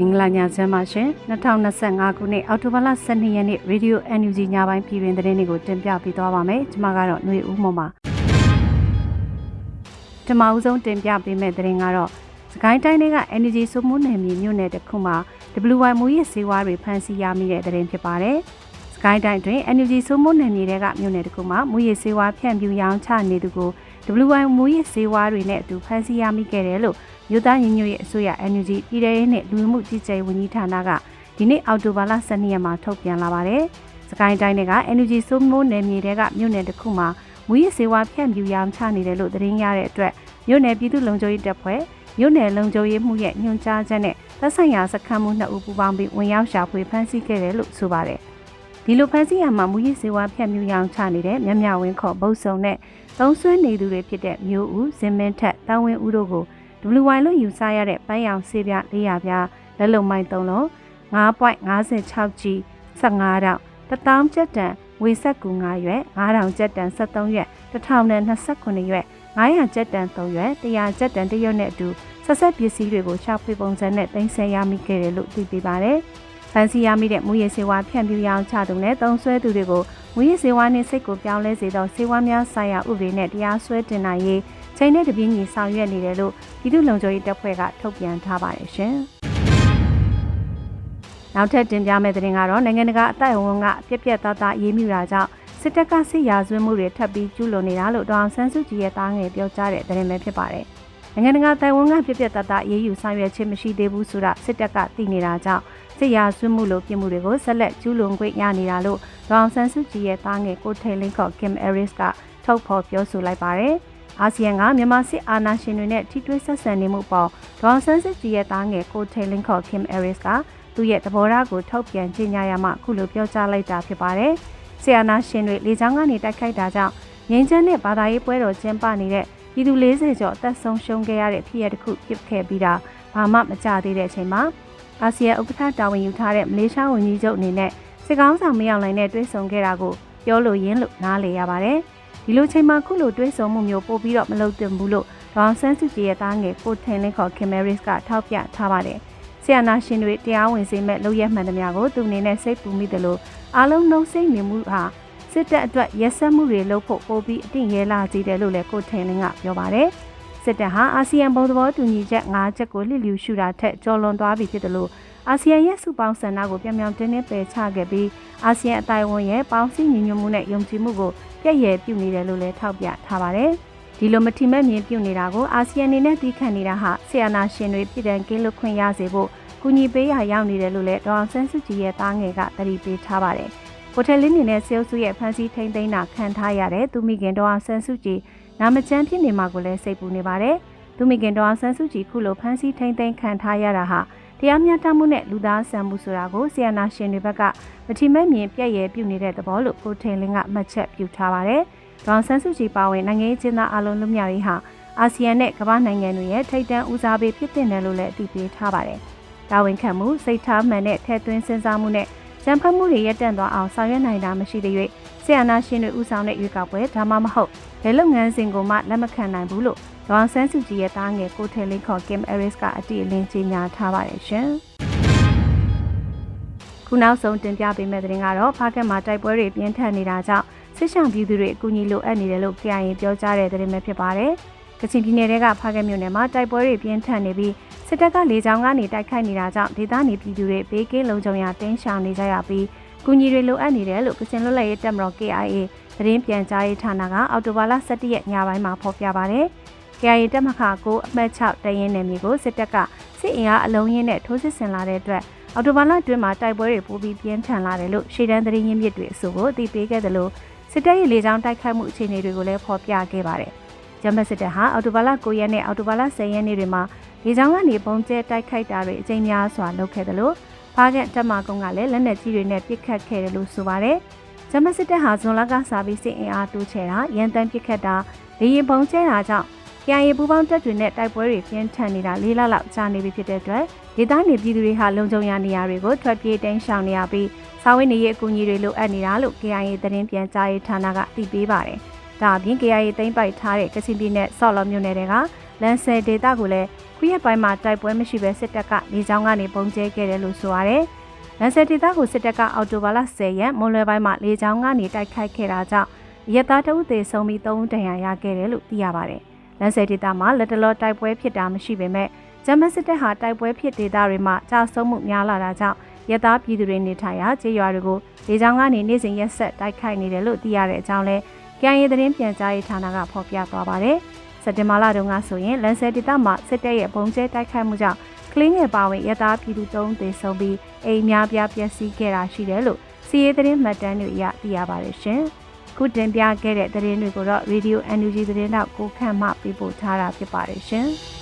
မင်္ဂလာညချမ်းပါရှင်2025ခုနှစ်အောက်တိုဘာလ12ရက်နေ့ Radio NUG ညပိုင်းပြည်တွင်သတင်းတွေကိုတင်ပြပေးသွားပါမယ်ကျွန်မကတော့ຫນွေဦးမော်ပါဒီမှာဦးဆုံးတင်ပြပေးမယ့်သတင်းကတော့စကိုင်းတိုင်းက Energy စုမှုနယ်မြေမြို့နယ်တစ်ခုမှာ WY မူရစ်စေဝါတွေဖမ်းဆီးရမိတဲ့သတင်းဖြစ်ပါတယ်စကိုင်းတိုင်းတွင် Energy စုမှုနယ်မြေတွေကမြို့နယ်တစ်ခုမှာမူရစ်စေဝါဖြန့်ဖြူရောင်းချနေသူကို WY မူရစ်စေဝါတွေနဲ့အတူဖမ်းဆီးရမိခဲ့တယ်လို့မြို့သားညီညွတ်ရေးအစိုးရ NUG ပြည်ထောင်ရေးနဲ့လူမှုကြီးကြပ်ဝန်ကြီးဌာနကဒီနေ့အောက်တိုဘာလ12ရက်မှာထုတ်ပြန်လာပါတယ်။စကိုင်းတိုင်းက NUG စိုးမိုးနယ်မြေတွေကမြို့နယ်တစ်ခုမှာမူရစ်စေဝါဖြန့်ဖြူရောင်းချနေတယ်လို့သတင်းရတဲ့အတွက်မြို့နယ်ပြည်သူ့လုံခြုံရေးတပ်ဖွဲ့မြို့နယ်လုံခြုံရေးမှုရဲ့ညွှန်ကြားချက်နဲ့သက်ဆိုင်ရာစခန်းမှုနှစ်ဦးပူးပေါင်းပြီးဝင်ရောက်ရှာဖွေဖမ်းဆီးခဲ့တယ်လို့ဆိုပါတယ်။ ဒီလိုဖမ်းဆီးရမှာမူရစ်စေဝါဖြန့်ဖြူရောင်းချနေတဲ့မြမြဝင်းခေါ်ဗုတ်ဆုံနဲ့သုံးဆွဲနေသူတွေဖြစ်တဲ့မျိုးဦးဇင်မင်းထက်တန်းဝင်းဦးတို့ကို WY လို့ယူဆရတဲ့ပန်းရောင်ဆေးပြ400ပြားလက်လုံမိုင်း3လုံး9.56 G 15တောင်1000ကျပ်တန်ဝေဆက်ကူ9ရွက်9000ကျပ်တန်73ရွက်1029ရွက်900ကျပ်တန်3ရွက်100ကျပ်တန်1ရွက်နဲ့အတူဆက်ဆက်ပစ္စည်းတွေကိုရှာဖွေပုံစံနဲ့တင်ဆက်ရမိခဲ့တယ်လို့သိပေးပါတယ်။ ဖန်စီရမိတဲ့မူရည်စေဝါဖြန့်ဖြူးရောင်းချသူနဲ့သုံးဆွဲသူတွေကိုမူရည်စေဝါနဲ့စိတ်ကိုပြောင်းလဲစေသောစေဝါများဆိုင်ရာဥပဒေနဲ့တရားစွဲတင်နိုင်ရေးချိန်နဲ့တပြင်းညီဆောင်ရွက်နေတယ်လို့ပြည်သူ့လုံခြုံရေးတပ်ဖွဲ့ကထုတ်ပြန်ထားပါတယ်ရှင်။နောက်ထပ်တင်ပြမယ့်သတင်းကတော့နိုင်ငံတကာအတိုက်အဝန်းကပြက်ပြက်သားသားအေးမြူတာကြောင့်စစ်တပ်ကစစ်ရာဇဝတ်မှုတွေထပ်ပြီးကျူးလွန်နေတာလို့ဒေါအောင်ဆန်းစုကြည်ရဲ့တားငယ်ပြောကြားတဲ့သတင်းပဲဖြစ်ပါတယ်။နိုင်ငံတကာတိုင်ဝမ်ကပြက်ပြက်သားသားအေးယူဆောင်ရွက်ခြင်းမရှိသေးဘူးဆိုတာစစ်တပ်ကသိနေတာကြောင့် စစ်ရာဇဝတ်မှုလိုပြင်မှုတွေကိုဆက်လက်ကျူးလွန်ခွင့်ရနေတာလို့ဒေါအောင်ဆန်းစုကြည်ရဲ့တားငယ်ကိုထိန်လင်းခေါ် Kim Aris ကထုတ်ဖော်ပြောဆိုလိုက်ပါတယ်။အာဆီယံကမြန်မာစစ်အာဏာရှင်တွေနဲ့ထိတွေ့ဆက်ဆံနေမှုပေါ်ဒေါ်ဆန်းစစ်ကြီးရဲ့သားငယ်ကိုထိန်လင်းခေါ် Kim Aris ကသူ့ရဲ့သဘောထားကိုထုတ်ပြန်ကြေညာရမှအခုလိုပြောကြားလိုက်တာဖြစ်ပါတယ်။ဆီအာနာရှင်တွေလေကြောင်းကနေတိုက်ခိုက်တာကြောင့်ငင်းချမ်းနဲ့ဘာသာရေးပွဲတော်ကျင်းပနေတဲ့ပြည်သူ40ကျော်အသက်ဆုံးရှုံးခဲ့ရတဲ့ဖြစ်ရပ်တစ်ခုဖြစ်ခဲ့ပြီးတာဘာမှမကြသေးတဲ့အချိန်မှာ အာဆီယံဥက္ကဋ္ဌတာဝန်ယူထားတဲ့မလေးရှားဝန်ကြီးချုပ်အနေနဲ့စစ်ကောင်းဆောင်မရောက်နိုင်တဲ့တွဲဆုံခဲ့တာကိုပြောလို့ရင်းလို့နားလေရပါတယ်။ဒီလိုချိန်မှာခုလိုတွေးဆုံမှုမျိုးပို့ပြီးတော့မလုပ်သင့်ဘူးလို့ဒေါအောင်ဆန်းစုကြည်ရဲ့သားငယ်ကိုထင်လင်းခေါ်ခင်မဲရစ်ကထောက်ပြထားပါတယ်။ဆီယနာရှင်တွေတရားဝင်စေမဲ့လုပ်ရမှန်သမျှကိုသူအနေနဲ့စိတ်ပူမိတယ်လို့အားလုံးနှုံစိတ်နေမှုဟာစစ်တပ်အတွက်ရက်စက်မှုတွေလုပ်ဖို့ပိုပြီးအတင်ရဲလာစေတယ်လို့လည်းကိုထင်လင်းကပြောပါတယ်။ စစ်တပ်ဟာအာဆီယံဘုံသဘောတူညီချက်၅ချက်ကိုလှစ်လျူရှုတာထက်ကျော်လွန်သွားပြီဖြစ်တယ်လို့အာဆီယံရဲ့စုပေါင်းဆန္ဒကိုပြောင်ပြောင်တင်းတင်းပယ်ချခဲ့ပြီးအာဆီယံအတိုင်းအဝန်ရဲ့ပေါင်းစည်းညီညွတ်မှုနဲ့ယုံကြည်မှုကိုပြည့်ရပြုနေတယ်လို့လည်းထောက်ပြထားပါတယ်။ဒီလိုမထီမဲ့မြင်ပြုနေတာကိုအာဆီယံအနေနဲ့သိခံနေတာဟာဆီယနာရှင်တွေပြည်တံကင်းလွတ်ခွင့်ရစေဖို့ကူညီပေးရရောက်နေတယ်လို့လည်းဒေါအောင်ဆန်းစုကြည်ရဲ့သားငယ်ကတတိပေးထားပါတယ်။ကိုတယ်လင်းနေနဲ့ဆေးုပ်စုရဲ့ဖန်စီထိမ့်သိမ်းတာခံထားရတဲ့သူမိခင်ဒေါအောင်ဆန်းစုကြည် နာမကျန်းဖြစ်နေမှာကိုလည်းစိတ်ပူနေပါတယ်။သူမိခင်ဒေါအောင်ဆန်းစုကြည်ခုလိုဖန်စီထိမ့်သိမ်းခံထားရတာဟာတရားမျှတမှုနဲ့လူသားဆန်မှုဆိုတာကိုဆီယနာရှင်တွေဘက်ကမထီမဲ့မြင်ပြည့်ရဲပြုနေတဲ့သဘောလို့ကိုထင်လင်းကမှတ်ချက်ပြုထားပါတယ်။ဒေါန်ဆန်းစုကြည်ပါဝင်နိုင်ငံရေးချင်းသားအလုံးလူမျိုးရေးဟာအာဆီယံနဲ့ကမ္ဘာနိုင်ငံတွေရဲ့ထိပ်တန်းဦးစားပေးဖြစ်တင်တယ်လို့လည်းအတည်ပြုထားပါတယ်။တာဝန်ခံမှုစိတ်ထားမှန်တဲ့ထဲသွင်းစဉ်းစားမှုနဲ့ကြံဖက်မှုတွေရပ်တန့်သွားအောင်ဆောင်ရွက်နိုင်တာမရှိသေး၍ ဆီယနာရှင်တွေဦးဆောင်တဲ့ရွေးကောက်ပွဲဒါမှမဟုတ်ဘယ်လုပ်ငန်းစဉ်ကိုမှလက်မခံနိုင်ဘူးလို့ဒေါန်ဆန်းစုကြည်ရဲ့တားငယ်ကိုထေလင်းခေါ် Kim Aris ကအတိအလင်းကြေညာထားပါတယ်ရှင်။ခုနောက်ဆုံးတင်ပြပေးမယ့်သတင်းကတော့ဖားကက်မှာတိုက်ပွဲတွေပြင်းထန်နေတာကြောင့်စစ်ဆောင်ပြည်သူတွေအကူအညီလိုအပ်နေတယ်လို့ KIA ပြောကြားတဲ့သတင်းပဲဖြစ်ပါတယ်။ကချင်ပြည်နယ်ကဖားကက်မြို့နယ်မှာတိုက်ပွဲတွေပြင်းထန်နေပြီးစစ်တပ်ကလေကြောင်းကနေတိုက်ခိုက်နေတာကြောင့်ဒေသနေပြည်သူတွေဘေးကင်းလုံခြုံရာတင်းရှောင်နေကြရပြီး ကူညီတွေလိုအပ်နေတယ်လို့ကချင်လွတ်လပ်ရေးတပ်မတော် KIA သတင်းပြန်ကြားရေးဌာနကအော်တိုဘာလ17ရက်ညပိုင်းမှာဖော်ပြပါတယ်။ KIA တပ်မခ9အမှတ်6တရင်နယ်မြေကိုစစ်တပ်ကစစ်အင်အားအလုံးရင်းနဲ့ထိုးစစ်ဆင်လာတဲ့အတွက်အော်တိုဘာလအတွင်းမှာတိုက်ပွဲတွေပိုပြီးပြင်းထန်လာတယ်လို့ရှေ့တန်းသတင်းရင်းမြစ်တွေအဆိုကိုအသိပေးခဲ့တယ်လို့စစ်တပ်ရဲ့လေကြောင်းတိုက်ခိုက်မှုအခြေအနေတွေကိုလည်းဖော်ပြခဲ့ပါတယ်။ဂျမတ်စစ်တပ်ဟာအော်တိုဘာလ9ရက်နဲ့အော်တိုဘာလ10ရက်နေ့တွေမှာလေကြောင်းကနေပုံကျဲတိုက်ခိုက်တာတွေအကြိမ်များစွာလုပ်ခဲ့တယ်လို့ ဖားကက်တပ်မကုန်းကလည်းလက်နက်ကြီးတွေနဲ့ပစ်ခတ်ခဲ့တယ်လို့ဆိုပါတယ်။ဂျမတ်စစ်တပ်ဟာဇွန်လကစာပြီးစစ်အင်အားတိုးချဲ့တာရန်တမ်းပစ်ခတ်တာလေရင်ပုံကျဲတာကြောင့် KIA ပူးပေါင်းတပ်တွေနဲ့တိုက်ပွဲတွေပြင်းထန်နေတာ၄လလောက်ကြာနေပြီဖြစ်တဲ့အတွက်ဒေသနေပြည်သူတွေဟာလုံခြုံရာနေရာတွေကိုထွက်ပြေးတိမ်းရှောင်နေရပြီးစာဝတ်နေရေးအကူအညီတွေလိုအပ်နေတာလို့ KIA သတင်းပြန်ကြားရေးဌာနကသိပေးပါတယ်။ဒါအပြင် KIA သိမ်းပိုက်ထားတဲ့ကချင်ပြည်နယ်ဆော့လော်မြို့နယ်တွေက လန်ဆယ်ဒေတာကိုလည်းခုရက်ပိုင်းမှာတိုက်ပွဲမရှိဘဲစစ်တပ်ကလေကြောင်းကနေပုံကျဲခဲ့တယ်လို့ဆိုရတယ်။လန်ဆယ်ဒေတာကိုစစ်တပ်ကအော်တိုဘာလ10ရက်မွန်လွယ်ပိုင်းမှာလေကြောင်းကနေတိုက်ခိုက်ခဲ့တာကြောင့်ရဲသားတအုပ်သေးဆုံးပြီး3ဦးဒဏ်ရာရခဲ့တယ်လို့သိရပါတယ်။လန်ဆယ်ဒေတာမှာလက်တလောတိုက်ပွဲဖြစ်တာမရှိပေမဲ့ဂျမစစ်တပ်ဟာတိုက်ပွဲဖြစ်ဒေတာတွေမှာကြာဆုံးမှုများလာတာကြောင့်ရဲသားပြည်သူတွေနေထိုင်ရာခြေရွာတွေကိုလေကြောင်းကနေနေ့စဉ်ရက်ဆက်တိုက်ခိုက်နေတယ်လို့သိရတဲ့အကြောင်းလဲကြံရည်သတင်းပြန်ကြားရေးဌာနကဖော်ပြသွားပါတယ်။စ က်တင်ဘာလတုန်းကဆိုရင်လန်ဆယ်ဒေတာမှာစစ်တပ်ရဲ့ပုံကျဲတိုက်ခိုက်မှုကြောင့်ကလင်းငယ်ပါဝင်ရဲသားပြည်သူ၃သေဆုံးပြီးအိမ်များပြားပျက်စီးခဲ့တာရှိတယ်လို့စီးရဲသတင်းမှတ်တမ်းတွေအရသိရပါတယ်ရှင်။ခုတင်ပြခဲ့တဲ့သတင်းတွေကိုတော့ Radio NUG သတင်းတော့ကိုခန့်မှပေးပို့ထားတာဖြစ်ပါတယ်ရှင်။